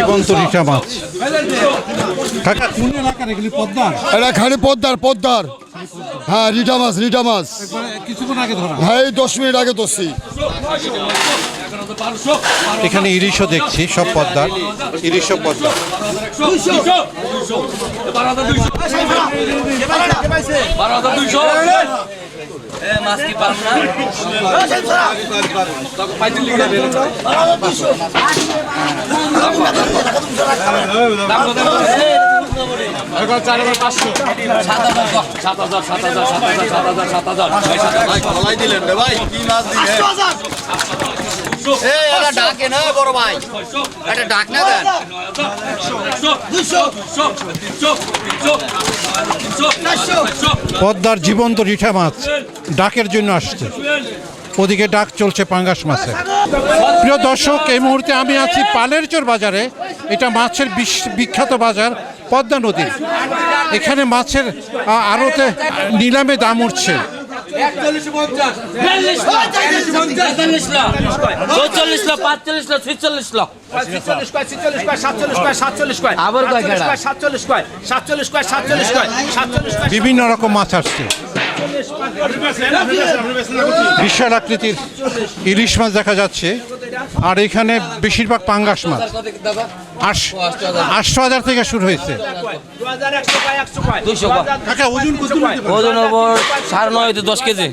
জীবন্ত রিটা মাছ কাকা কোন এলাকার এগুলি পদ্মার এটা খালি পদ্মার পদ্মার। হ্যাঁ রিটা মাছ রিটা মাছ। কিছুক্ষণ আগে ধরা হ্যাঁ এই দশ মিনিট আগে ধরছি। এখানে ইলিশও দেখছি সব পদ্মার। ইলিশও পদ্মা বারো হাজার দুইশো। মাছ কি পাম না সাত হাজার সাত হাজার সাত হাজার সাত হাজার সাত হাজার দিলেন ভাই কি মাছ দিলে এই এটা ডাকে না বড় ভাই। এটা ডাক না দেন। পদ্মার জীবন্ত রিঠা মাছ ডাকের জন্য আসছে। ওদিকে ডাক চলছে পাঙ্গাস মাছের প্রিয় দর্শক এই মুহূর্তে আমি আছি পালেরচর বাজারে। এটা মাছের বিখ্যাত বাজার পদ্মা নদীর এখানে মাছের আড়তে নিলামে দাম উঠছে। চল্লিশ লাখ। পাঁচচল্লিশ ছিচল্লিশ সাতচল্লিশ কয়? ছিচল্লিশ কয়? সাতচল্লিশ কয়? সাতচল্লিশ কয়? আবার কয় সাতচল্লিশ? কয়? সাতচল্লিশ কয়? সাতচল্লিশ কয়? সাতচল্লিশ কয়? সাতচল্লিশ বিভিন্ন রকম মাছ আসছে। বিশাল আকৃতির ইলিশ মাছ দেখা যাচ্ছে। আর এখানে বেশিরভাগ পাঙ্গাস মাছ। আটশো হাজার থেকে শুরু হয়েছে। নয় দশ কেজি।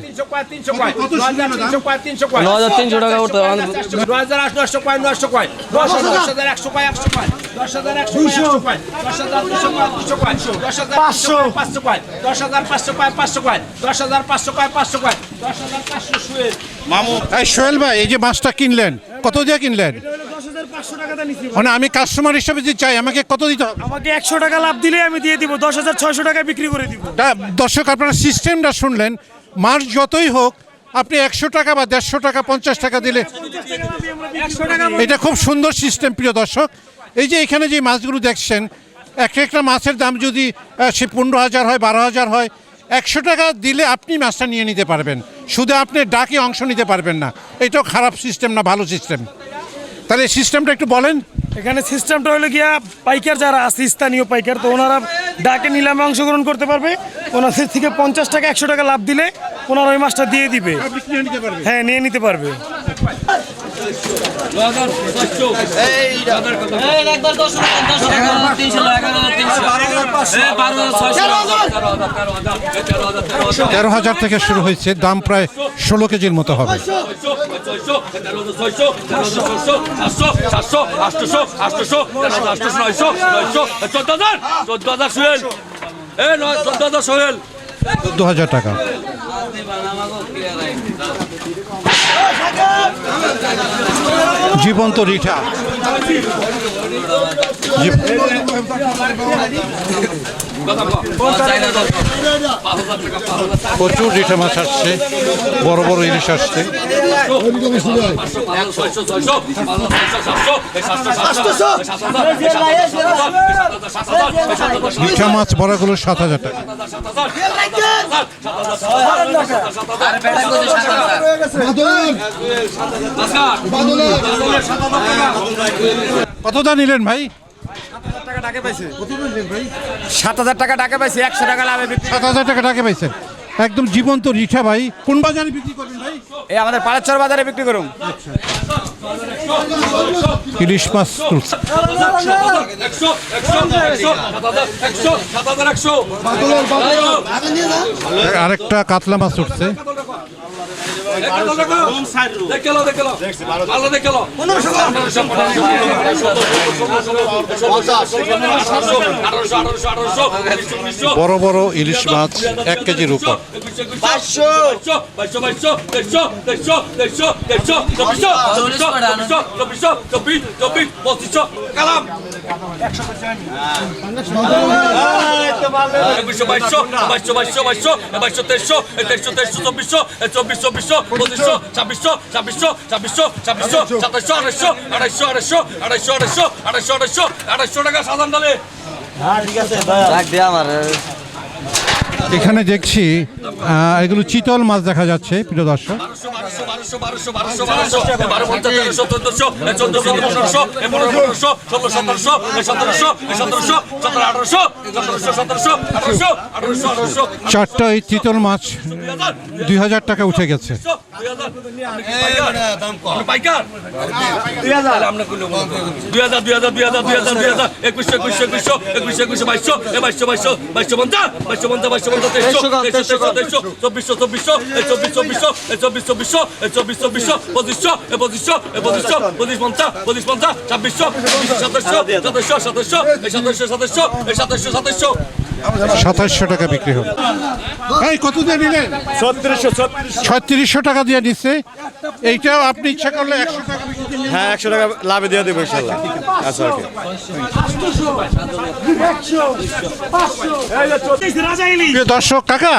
ন হাজার তিনশো টাকা নয় হাজার দশ হাজার একশো একশো দশ হাজার একশো কয় একশো দশ হাজার দুশো কয় দুশো কয় দশ হাজার পাঁচশো পাঁচশো দশ হাজার পাঁচশো পাঁচশো কয় দশ হাজার পাঁচশো কয় পাঁচশো কয় দশ হাজার পাঁচশো শুয়ে এই সোহেল ভাই এই যে মাছটা কিনলেন কত দিয়ে কিনলেন? মানে আমি কাস্টমার হিসেবে যে চাই আমাকে কত দিতে হবে? আমাকে একশো টাকা লাভ দিলে আমি দিয়ে দিব দশ হাজার ছয়শো টাকায় বিক্রি করে দিব। দর্শক আপনারা সিস্টেমটা শুনলেন মাছ যতই হোক আপনি একশো টাকা বা দেড়শো টাকা পঞ্চাশ টাকা দিলে এটা খুব সুন্দর সিস্টেম প্রিয় দর্শক। এই যে এখানে যে মাছগুলো দেখছেন এক একটা মাছের দাম যদি সে পনেরো হাজার হয় বারো হাজার হয় একশো টাকা দিলে আপনি মাছটা নিয়ে নিতে পারবেন। শুধু আপনি ডাকে অংশ নিতে পারবেন না। এটাও খারাপ সিস্টেম না ভালো সিস্টেম তাহলে সিস্টেমটা একটু বলেন। এখানে সিস্টেমটা হলো গিয়া পাইকার যারা আছে স্থানীয় পাইকার তো ওনারা ডাকে নিলামে অংশগ্রহণ করতে পারবে। ওনাদের থেকে পঞ্চাশ টাকা একশো টাকা লাভ দিলে ওনারা ওই মাছটা দিয়ে দিবে। হ্যাঁ নিয়ে নিতে পারবে। তেরো হাজার থেকে শুরু হয়েছে দাম প্রায় ষোলো কেজির মতো হবে। চোদ্দ হাজার টাকা। জীবন্ত রিঠা। প্রচুর রিঠা মাছ আসছে, বড় বড় ইলিশ আসছে। রিঠা মাছ বড়গুলো সাত হাজার টাকা। দা নিলেন ভাই? সাত হাজার টাকা টাকা পাইছে একশো টাকা লাভে সাত হাজার টাকা টাকা পাইছেন একদম জীবন্ত রিঠা ভাই। কোন বাজারে বিক্রি করবেন ভাই? এই আমাদের পাড়াচর বাজারে বিক্রি করুন। ইলিশ মাছ আরেকটা কাতলা মাছ উঠছে। বড় বড় ইলিশ মাছ এক কেজির উপর চব্বিশশো বাইশো বাইশো বাইশো বাইশো বাইশো তেইশো তেইশো তেইশো চব্বিশশো চব্বিশ চব্বিশশো পঁচিশশো ছাব্বিশশো ছাব্বিশশো ছাব্বিশশো ছাব্বিশশো সাতাশশো আড়াইশো আড়াইশো আড়াইশো আড়াইশো আড়াইশো আড়াইশো আড়াইশো আড়াইশো টাকা সাধারণ ডালে এখানে দেখছি আহ, এগুলো চিতল মাছ দেখা যাচ্ছে প্রিয় দর্শক। বারোশো বারোশো বারোশো বারোশো বারো পঞ্চাশ চোদ্দশো চোদ্দশো পনেরোশো পনেরো পনেরোশো ষোলো সতেরোশো সতেরোশো সতেরোশো সতেরো আঠারোশো সতেরোশো সতেরোশো আঠারোশো আঠারোশো আঠারোশো চারটা এই চিতল মাছ দুই হাজার টাকা উঠে গেছে। সাতাশশো টাকা বিক্রি হবে। কত দিয়ে নিলেন? ছত্রিশশো টাকা দিয়ে নিচ্ছে এইটাও আপনি ইচ্ছা করলে একশো টাকা হ্যাঁ একশো টাকা লাভে দিয়ে দেবো ইনশাল্লাহ। আচ্ছা ওকে। প্রিয় দর্শক কাকা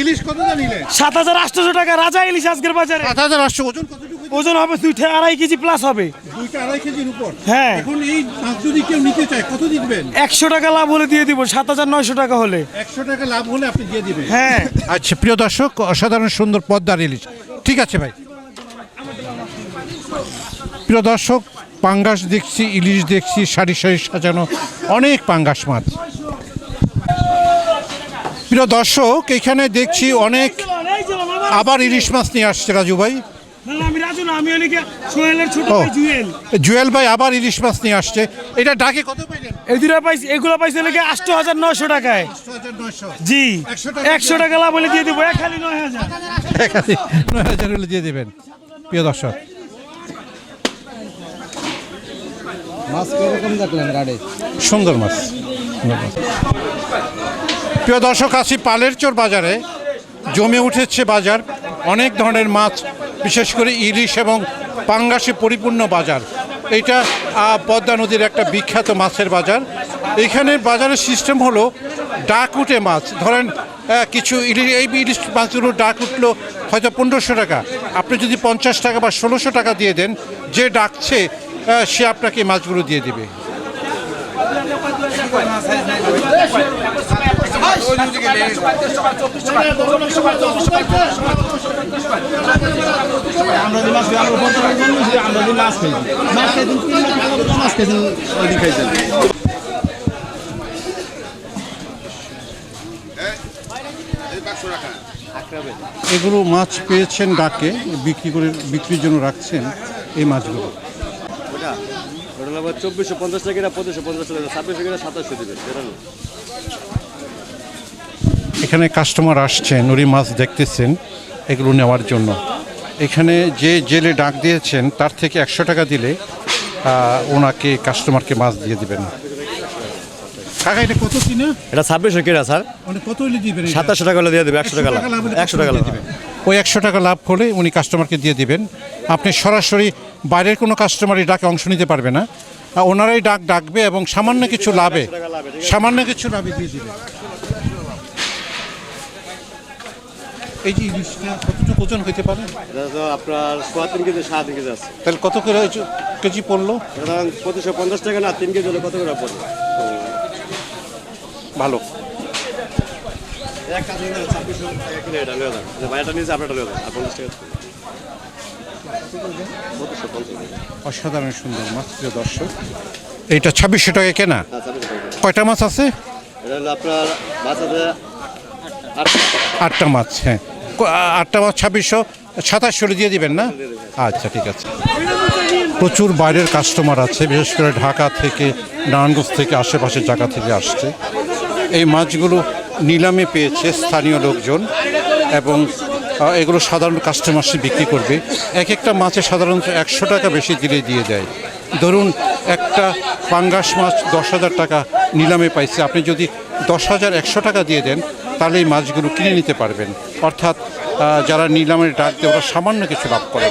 ইলিশ কত নিলেন? সাত হাজার আটশোশো টাকা রাজা ইলিশ আজকের বাজারে। সাত হাজার আটশো ওজন কতটুকু ওজন হবে দুইটা আড়াই কেজি প্লাস হবে। দুইটা আড়াই কেজির উপর? হ্যাঁ। এখন এই মাছ যদি কেউ নিতে চায় কত দিবেন? একশো টাকা লাভ হলে দিয়ে দিব সাত হাজার নয়শো টাকা হলে। একশো টাকা লাভ হলে আপনি দিয়ে দিবেন। হ্যাঁ। আচ্ছা প্রিয় দর্শক অসাধারণ সুন্দর পদ্মার ইলিশ। ঠিক আছে ভাই। প্রিয় দর্শক, পাঙ্গাস দেখছি, ইলিশ দেখছি, সারি সারি সাজানো অনেক পাঙ্গাস মাছ। প্রিয় দর্শক, এখানে দেখছি অনেক আবার ইলিশ মাছ নিয়ে আসছে রাজু ভাই। আমি অনেকে সোহেলের ছোট ভাই জুয়েল। জুয়েল ভাই আবার ইলিশ মাছ নিয়ে আসছে। এটা ডাকে কত পাইলেন? এই দুটা পাইছি এগুলো পাইছে নাকি আষ্ট হাজার নয়শো টাকায়। জি একশো টাকা একশো লাভ হলে দিয়ে দিব এক খালি নয় হাজার। নয় হাজার হলে দিয়ে দেবেন। প্রিয় দর্শক। মাছ কীরকম দেখলেন গাড়ি? সুন্দর মাছ। প্রিয় দর্শক আছি পালের চোর বাজারে। জমে উঠেছে বাজার। অনেক ধরনের মাছ বিশেষ করে ইলিশ এবং পাঙ্গাসে পরিপূর্ণ বাজার। এটা পদ্মা নদীর একটা বিখ্যাত মাছের বাজার। এখানে বাজারের সিস্টেম হলো ডাক উঠে মাছ। ধরেন কিছু ইলিশ, এই ইলিশ মাছগুলো ডাক উঠল হয়তো পনেরোশো টাকা। আপনি যদি পঞ্চাশ টাকা বা ষোলোশো টাকা দিয়ে দেন, যে ডাকছে সে আপনাকে মাছগুলো দিয়ে দিবে। এগুলো মাছ পেয়েছেন ডাকে, বিক্রি করে, বিক্রির জন্য রাখছেন এই মাছগুলো। চব্বিশশো পঞ্চাশ টাকা পঁচিশশো পঞ্চাশ টাকা, ছাব্বিশশো টাকা সাতাশশো দেবেন বেরোনো এখানে কাস্টমার আসছেন ওরি মাছ দেখতেছেন এগুলো নেওয়ার জন্য। এখানে যে জেলে ডাক দিয়েছেন তার থেকে একশো টাকা দিলে ওনাকে কাস্টমারকে মাছ দিয়ে দিবেন। কাকা এটা কত কিনা? এটা ছাব্বিশশো কেনা স্যার? মানে কত হলে দিবেন সাতাশশো টাকা হলে দিয়ে দেবে একশো টাকা লাভ। একশো টাকা লাভ। ওই একশো টাকা লাভ হলে উনি কাস্টমারকে দিয়ে দিবেন। আপনি সরাসরি বাইরের কোনো কাস্টমারই ডাকে অংশ নিতে পারবে না। ওনারাই ডাক ডাকবে এবং সামান্য কিছু লাভে সামান্য কিছু লাভে দিয়ে দিবে এই যে ইলিশটা কতটুকু ওজন হইতে পারে? আপনার সোয়া তিন কেজি সাড়ে তিন কেজি আছে। তাহলে কত করে কেজি পড়ল? পঁচিশশো পঞ্চাশ টাকা না তিন কেজি হলে কত করে পড়বে ভালো। অসাধারণ সুন্দর মাছ প্রিয় দর্শক। এইটা ছাব্বিশশো টাকা কেনা? হ্যাঁ কয়টা মাছ আছে? আপনার মাছ আছে আটটা মাছ হ্যাঁ। আটটা মাছ ছাব্বিশশো সাতাশশো দিয়ে দিবেন না? আচ্ছা ঠিক আছে। প্রচুর বাইরের কাস্টমার আছে, বিশেষ করে ঢাকা থেকে, নারায়ণগঞ্জ থেকে আশেপাশের জায়গা থেকে আসছে। এই মাছগুলো নিলামে পেয়েছে স্থানীয় লোকজন এবং এগুলো সাধারণ কাস্টমার সে বিক্রি করবে। এক একটা মাছে সাধারণত একশো টাকা বেশি দিলে দিয়ে দেয়। ধরুন, একটা পাঙ্গাস মাছ দশ হাজার টাকা নিলামে পাইছে, আপনি যদি দশ হাজার একশো টাকা দিয়ে দেন তাহলে এই মাছগুলো কিনে নিতে পারবেন। অর্থাৎ যারা নিলামের ডাক দেয়, ওরা সামান্য কিছু লাভ করে।